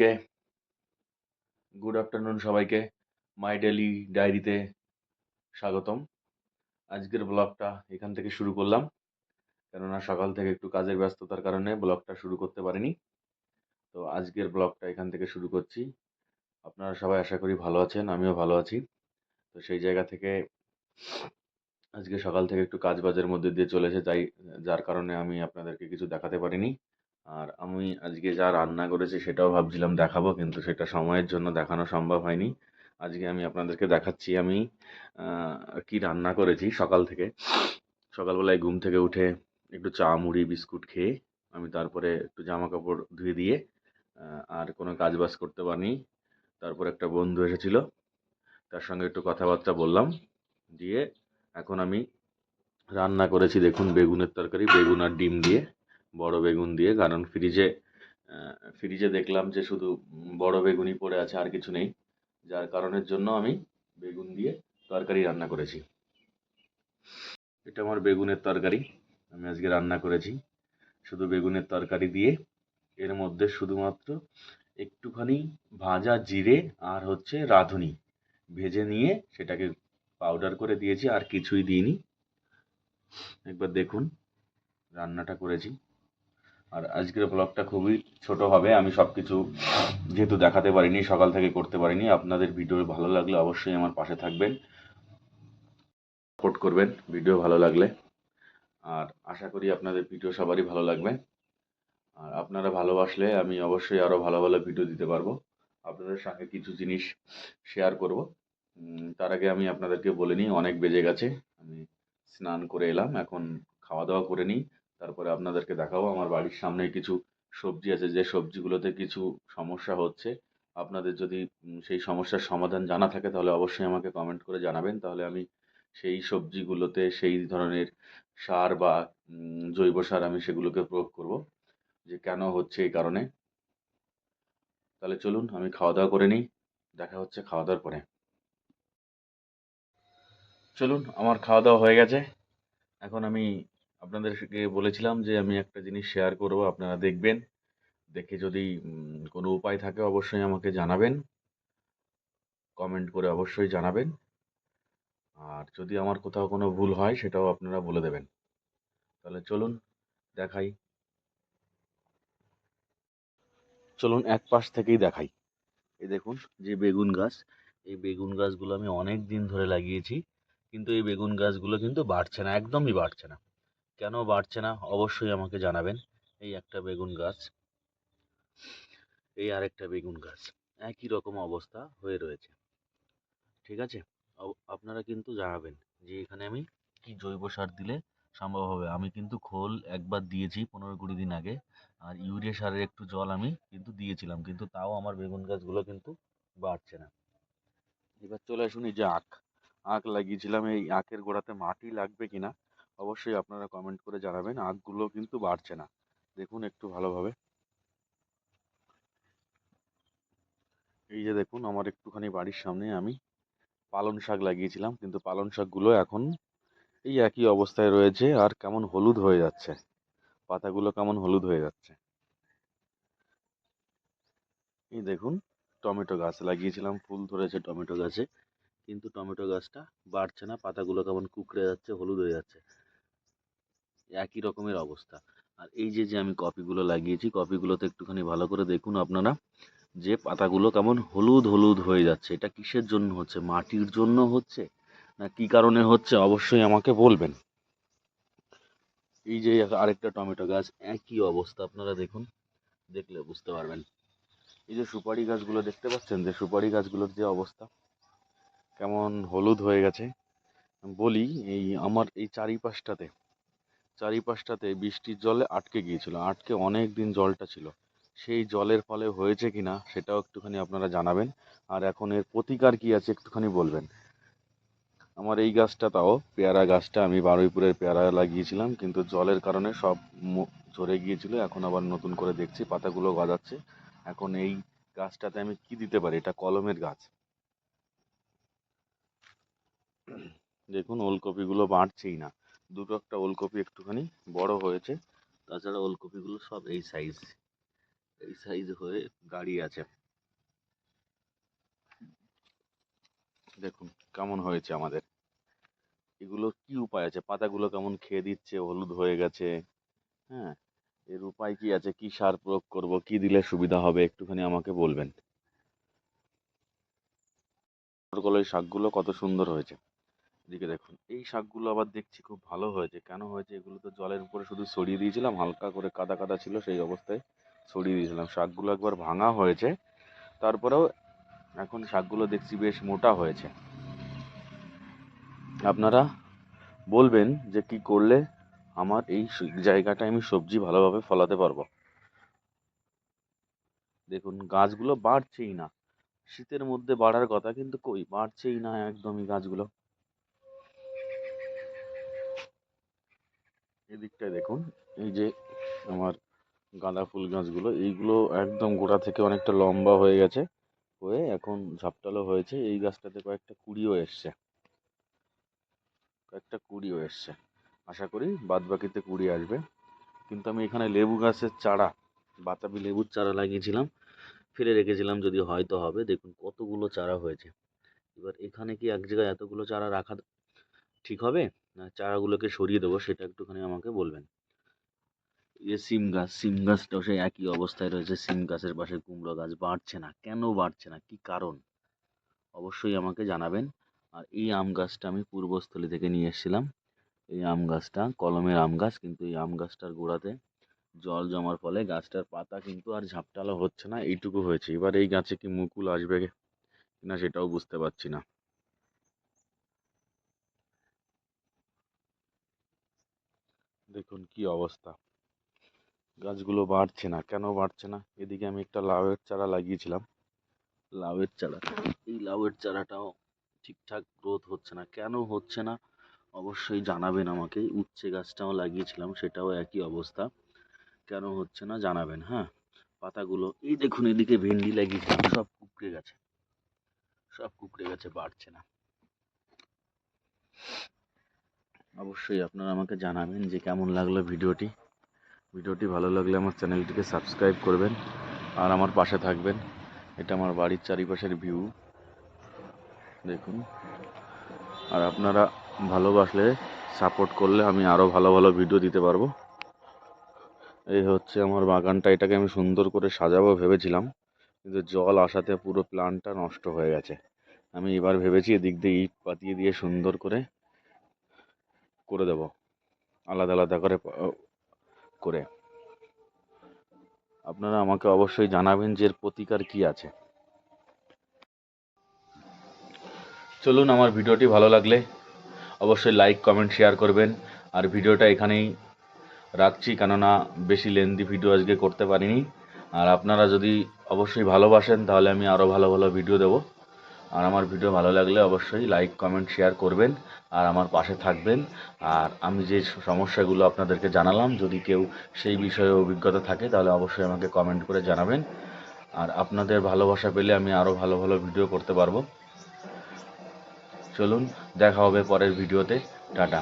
আজকে good afternoon সবাইকে। মাই daily ডায়েরিতে স্বাগতম। আজকের ব্লগটা এখান থেকে শুরু করলাম। কেননা সকাল থেকে একটু কাজের ব্যস্ততার কারণে ব্লগটা শুরু করতে পারিনি। তো আজকের ব্লগটা এখান থেকে শুরু করছি। আপনারা সবাই আশা করি ভালো আছেন, আমিও ভালো আছি। তো সেই জায়গা থেকে আজকে সকাল থেকে একটু কাজ বাজের মধ্যে দিয়ে চলেছে তাই যার কারণে আমি আপনাদেরকে কিছু দেখাতে পারিনি। আর আমি আজকে যা রান্না করেছি সেটাও ভাবছিলাম দেখাবো, কিন্তু সেটা সময়ের জন্য দেখানো সম্ভব হয়নি। আজকে আমি আপনাদেরকে দেখাচ্ছি আমি কি রান্না করেছি সকাল থেকে। সকালবেলায় ঘুম থেকে উঠে একটু চা, মুড়ি, বিস্কুট খেয়ে আমি তারপরে একটু জামা কাপড় ধুয়ে দিয়ে আর কোনো কাজ বাজ করতে পারিনি। তারপর একটা বন্ধু এসেছিল, তার সঙ্গে একটু কথাবার্তা বললাম, দিয়ে এখন আমি রান্না করেছি দেখুন বেগুনের তরকারি, বেগুন আর ডিম দিয়ে। বড় বেগুন দিয়ে, কারণ ফ্রিজে ফ্রিজে দেখলাম যে শুধু বড় বেগুনই পড়ে আছে, আর কিছু নেই। যার কারণের জন্য আমি বেগুন দিয়ে তরকারি রান্না করেছি। এটা আমার বেগুনের তরকারি, আমি আজকে রান্না করেছি। শুধু বেগুনের তরকারি দিয়ে, এর মধ্যে শুধুমাত্র একটুখানি ভাজা জিরে আর হচ্ছে রাঁধুনি ভেজে নিয়ে সেটাকে পাউডার করে দিয়েছি, আর কিছুই দিইনি। একবার দেখুন, রান্নাটা করেছি। আর আজকের ব্লগটা খুবই ছোট হবে, আমি সব কিছু যেহেতু দেখাতে পারিনি, সকাল থেকে করতে পারিনি, আপনাদের ভিডিও ভালো লাগলে অবশ্যই আমার পাশে থাকবেন। সাপোর্ট করবেন ভিডিও ভালো লাগলে। আর আশা করি আপনাদের ভিডিও সবারই ভালো লাগবে। আর আপনারা ভালোবাসলে আমি অবশ্যই আরও ভালো ভালো ভিডিও দিতে পারব। আপনাদের সঙ্গে কিছু জিনিস শেয়ার করব। তার আগে আমি আপনাদেরকে বলে নিই, অনেক বেজে গেছে। আমি স্নান করে এলাম, এখন খাওয়া দাওয়া করে নিই। তারপরে আপনাদেরকে দেখাবো, আমার বাড়ির সামনে কিছু সবজি আছে, যে সবজিগুলোতে কিছু সমস্যা হচ্ছে। আপনাদের যদি সেই সমস্যার সমাধান জানা থাকে, তাহলে অবশ্যই আমাকে কমেন্ট করে জানাবেন। তাহলে আমি সেই সবজিগুলোতে সেই ধরনের সার বা জৈব সার আমি সেগুলোকে প্রয়োগ করব, যে কেন হচ্ছে এই কারণে। তাহলে চলুন, আমি খাওয়া দাওয়া করে নিই, দেখা হচ্ছে খাওয়া দাওয়ার পরে। চলুন, আমার খাওয়া দাওয়া হয়ে গেছে। এখন আমি আপনাদেরকে বলেছিলাম যে আমি একটা জিনিস শেয়ার করব, আপনারা দেখবেন। দেখে যদি কোনো উপায় থাকে অবশ্যই আমাকে জানাবেন। কমেন্ট করে অবশ্যই জানাবেন। আর যদি আমার কোথাও কোনো ভুল হয়, সেটাও আপনারা বলে দেবেন। তাহলে চলুন, দেখাই। চলুন এক পাশ থেকেই দেখাই। এই দেখুন, যে বেগুন গাছ, এই বেগুন গাছগুলো আমি অনেক দিন ধরে লাগিয়েছি, কিন্তু এই বেগুন গাছগুলো কিন্তু বাড়ছে না, একদমই বাড়ছে না। কেন বাড়ছে না? অবশ্যই আমাকে জানাবেন। এই একটা বেগুন গাছ, এই আরেকটা বেগুন গাছ, একই রকম অবস্থা হয়ে রয়েছে। ঠিক আছে? আপনারা কিন্তু জানাবেন যে এখানে আমি কি জৈব সার দিলে সম্ভব হবে। আমি কিন্তু খোল একবার দিয়েছি পনেরো কুড়ি দিন আগে, আর ইউরিয়া সারের একটু জল আমি কিন্তু দিয়েছিলাম, কিন্তু তাও আমার বেগুন গাছগুলো কিন্তু বাড়ছে না। এবার চলে আসুন এই যে আখ। আখ লাগিয়েছিলাম, এই আখের গোড়াতে মাটি লাগবে কিনা অবশ্যই আপনারা কমেন্ট করে জানাবেন আখগুলো কিন্তু বাড়ছে না। দেখুন একটু ভালোভাবে। এই যে দেখুন, আমার একটুখানি বাড়ির সামনে আমি পালন শাক লাগিয়েছিলাম, কিন্তু পালন শাকগুলো এখন এই একই অবস্থায় রয়েছে আর কেমন হলুদ হয়ে যাচ্ছে। পাতাগুলো কেমন হলুদ হয়ে যাচ্ছে। এই দেখুন, টমেটো গাছ লাগিয়েছিলাম, ফুল ধরেছে টমেটো গাছে, কিন্তু টমেটো গাছটা বাড়ছে না, পাতাগুলো কেমন কুকড়ে যাচ্ছে, হলুদ হয়ে যাচ্ছে। একই রকমের অবস্থা। আর এই যে যে আমি কপিগুলো লাগিয়েছি কপিগুলোতে একটুখানি ভালো করে দেখুন আপনারা যে পাতাগুলো কেমন হলুদ হলুদ হয়ে যাচ্ছে। এটা কিসের জন্য হচ্ছে? মাটির জন্য হচ্ছে? না কি কারণে হচ্ছে? অবশ্যই আমাকে বলবেন। এই যে, আরেকটা টমেটো গাছ, একই অবস্থা আপনারা দেখুন, দেখলে বুঝতে পারবেন। এই যে, সুপারি গাছগুলো দেখতে পাচ্ছেন? যে, সুপারি গাছগুলোর যে অবস্থা, কেমন হলুদ হয়ে গেছে। বলি, এই আমার এই চারিপাশটাতে চারিপাশটাতে বৃষ্টির জলে আটকে গিয়েছিল, আটকে অনেক দিন জলটা ছিল। সেই জলের ফলে হয়েছে কি না সেটাও একটুখানি আপনারা জানাবেন। আর এখন এর প্রতিকার কি আছে একটুখানি বলবেন। আমার এই গাছটা তাও, পেয়ারা গাছটা, আমি বারুইপুরের পেয়ারা লাগিয়েছিলাম, কিন্তু জলের কারণে সব ঝরে গিয়েছিল। এখন আবার নতুন করে দেখছি, পাতাগুলো গজাচ্ছে। এখন এই গাছটাতে আমি কি দিতে পারি? এটা কলমের গাছ। দেখুন, ওলকপিগুলো বাড়ছেই না। দুটো একটা ওলকপি একটুখানি বড় হয়েছে। তাছাড়া ওলকপিগুলো সব এই সাইজ এই সাইজ হয়ে দাঁড়িয়ে আছে। দেখুন কেমন হয়েছে আমাদের। এগুলো কি উপায় আছে? পাতাগুলো কেমন খেয়ে দিচ্ছে? হলুদ হয়ে গেছে। হ্যাঁ এর উপায় কি আছে? কি সার প্রয়োগ করব? কি দিলে সুবিধা হবে? একটুখানি আমাকে বলবেন। এই শাকগুলো কত সুন্দর হয়েছে। এদিকে দেখুন। এই শাকগুলো আবার দেখছি খুব ভালো হয়েছে। কেন হয়েছে? এগুলো তো জলের উপরে শুধু ছড়িয়ে দিয়েছিলাম, হালকা করে কাদা কাদা ছিল, সেই অবস্থায় ছড়িয়ে দিয়েছিলাম। শাকগুলো একবার ভাঙা হয়েছে, তারপরেও এখন শাকগুলো দেখছি বেশ মোটা হয়েছে। আপনারা বলবেন যে কি করলে আমার এই জায়গাটায় আমি সবজি ভালোভাবে ফলাতে পারব? দেখুন, গাছগুলো বাড়ছেই না। শীতের মধ্যে বাড়ার কথা, কিন্তু কই? বাড়ছেই না একদমই গাছগুলো। এদিকটায় দেখুন, এই যে আমার গাঁদা ফুল গাছগুলো, এইগুলো একদম গোড়া থেকে অনেকটা লম্বা হয়ে গেছে, হয়ে এখন ঝাপটালো হয়েছে। এই গাছটাতে কয়েকটা কুড়িও এসছে। কয়েকটা কুড়িও এসছে। আশা করি বাদ বাকিতে কুড়ি আসবে। কিন্তু আমি এখানে লেবু গাছের চারা, বাতাবি লেবুর চারা লাগিয়েছিলাম, ফেলে রেখেছিলাম, যদি হয়তো হবে। দেখুন কতগুলো চারা হয়েছে। এবার এখানে কি এক জায়গায় এতগুলো চারা রাখা ঠিক হবে? চারাগুলোকে সরিয়ে দেবো, সেটা একটুখানি আমাকে বলবেন। যে সিম গাছ, সিম গাছটাও সেই একই অবস্থায় রয়েছে, সিম গাছের পাশে কুমড়ো গাছ বাড়ছে না। কেন বাড়ছে না? কি কারণ? অবশ্যই আমাকে জানাবেন। আর এই আম গাছটা আমি পূর্বস্থলী থেকে নিয়ে এসেছিলাম। এই আম গাছটা কলমের আম গাছ, কিন্তু এই আম গাছটার গোড়াতে জল জমার ফলে গাছটার পাতা কিন্তু আর ঝাপটালো হচ্ছে না, এইটুকু হয়েছে। এবার এই গাছে কি মুকুল আসবে কিনা সেটাও বুঝতে পারছি না। দেখুন কি অবস্থা। গাছগুলো বাড়ছে না, কেন বাড়ছে না? এদিকে আমি একটা লাউয়ের চারা লাগিয়েছিলাম। লাউয়ের চারা, এই লাউয়ের চারাটাও ঠিকঠাক গ্রোথ হচ্ছে না। কেন হচ্ছে না? অবশ্যই জানাবেন আমাকে। উচ্ছে গাছটাও লাগিয়েছিলাম, সেটাও একই অবস্থা। কেন হচ্ছে না জানাবেন হ্যাঁ? পাতাগুলো, এই দেখুন এদিকে ভেন্ডি লাগিয়েছিলাম সব কুকড়ে গেছে। সব কুকড়ে গেছে, বাড়ছে না। অবশ্যই আপনারা আমাকে জানাবেন যে কেমন লাগল ভিডিওটি। ভিডিওটি ভালো লাগলে আমার চ্যানেলটিকে সাবস্ক্রাইব করবেন আর আমার পাশে থাকবেন। এটা আমার বাড়ির চারিপাশের ভিউ দেখুন। আর আপনারা ভালোবাসলে সাপোর্ট করলে আমি আরও ভালো ভালো ভিডিও দিতে পারব। এই হচ্ছে আমার বাগানটা। এটাকে আমি সুন্দর করে সাজাবো ভেবেছিলাম, কিন্তু জল আসাতে পুরো প্ল্যানটা নষ্ট হয়ে গেছে। আমি এবার ভেবেছি এদিক দিয়ে ইট পাতিয়ে দিয়ে সুন্দর করে করে দেব। আলাদা আলাদা করে করে। আপনারা আমাকে অবশ্যই জানাবেন যে এর প্রতিকার কি আছে। চলুন আমার ভিডিওটি ভালো লাগলে অবশ্যই লাইক, কমেন্ট, শেয়ার করবেন। আর ভিডিওটা এখানেই রাখছি, কেননা বেশি লেন্দি ভিডিও আজকে করতে পারিনি। আর আপনারা যদি অবশ্যই ভালোবাসেন, তাহলে আমি আরও ভালো ভালো ভিডিও দেবো। আর আমার ভিডিও ভালো লাগলে অবশ্যই লাইক কমেন্ট শেয়ার করবেন আর আমার পাশে থাকবেন। আর আমি যে সমস্যাগুলো আপনাদেরকে জানালাম, যদি কেউ সেই বিষয়ে অভিজ্ঞতা থাকে, তাহলে অবশ্যই আমাকে কমেন্ট করে জানাবেন। আর আপনাদের ভালোবাসা পেলে আমি আরও ভালো ভালো ভিডিও করতে পারব। চলুন, দেখা হবে পরের ভিডিওতে। টাটা।